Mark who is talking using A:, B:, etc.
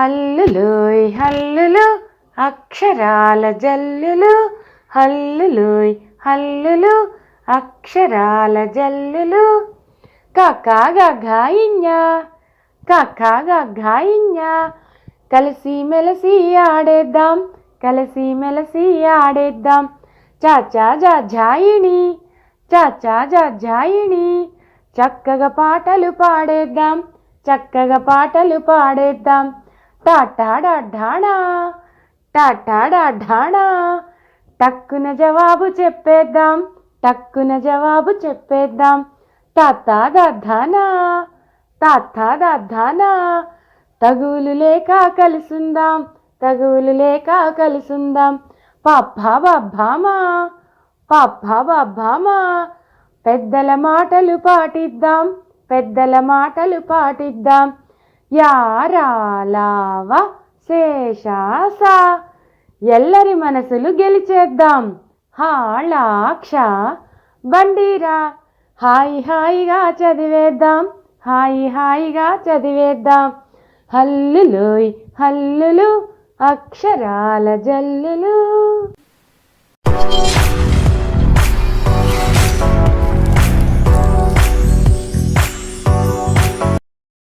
A: హల్లులోయ్ హల్లులు అక్షరాల జల్లులు. హల్లులోయ్ హల్లులు అక్షరాల జల్లులు. కాకాగా గాయిన్యా కాకాగా గాయిన్యా కలిసి మెలసి ఆడేద్దాం కలిసి మెలసి ఆడేద్దాం. చాచా జా జాయిణి చాచా జా జాయిణి చక్కగా పాటలు పాడేద్దాం చక్కగా పాటలు పాడేద్దాం. టాటాడా ఢాణా టాటాడా ఢాణా. టక్కున జవాబు చెప్పేద్దాం టక్కున జవాబు చెప్పేద్దాం. తాతా ధానా తాతా ధానా తగులు లేక కలుసుందాం తగులు లేక కలుసుందాం. పాపా బాబామా పాపా బాబామా పెద్దల మాటలు పాటిద్దాం పెద్దల మాటలు పాటిద్దాం. యారాలావ శేషాస. ఎల్లరి మనసులు గెలిచేద్దాం. హాళాక్ష బండిరా. హాయి హాయిగా చదివేద్దాం. హాయి హాయిగా చదివేద్దాం. హల్లులోయ్ హల్లులు అక్షరాల జల్లులు.